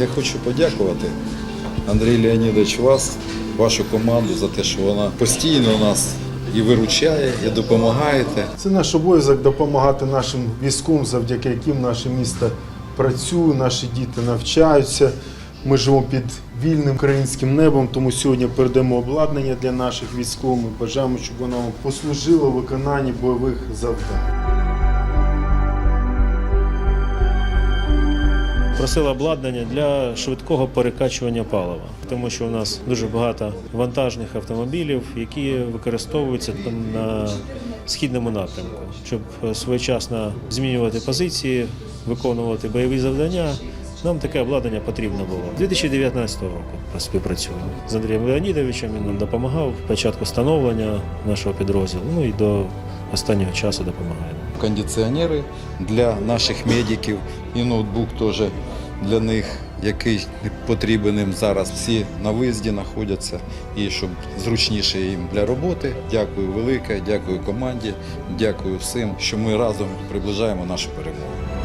Я хочу подякувати Андрій Леонідович вас, вашу команду за те, що вона постійно нас і виручає, і допомагаєте. Це наш обов'язок допомагати нашим військовим, завдяки яким наше місто працює, наші діти навчаються. Ми живемо під вільним українським небом, тому сьогодні передамо обладнання для наших військових. Ми бажаємо, щоб воно послужило в виконанні бойових завдань. Просили обладнання для швидкого перекачування палива, тому що у нас дуже багато вантажних автомобілів, які використовуються там на східному напрямку, щоб е, своєчасно змінювати позиції, виконувати бойові завдання. Нам таке обладнання потрібно було. 2019 року співпрацюємо з Андрієм Леонідовичем. Він нам допомагав початку становлення нашого підрозділу. Ну і до останнього часу допомагає. Кондиціонери для наших медиків і ноутбук теж для них, який потрібен їм зараз. Всі на виїзді знаходяться і щоб зручніше їм для роботи. Дякую велике, дякую команді, дякую всім, що ми разом приближаємо нашу перемогу.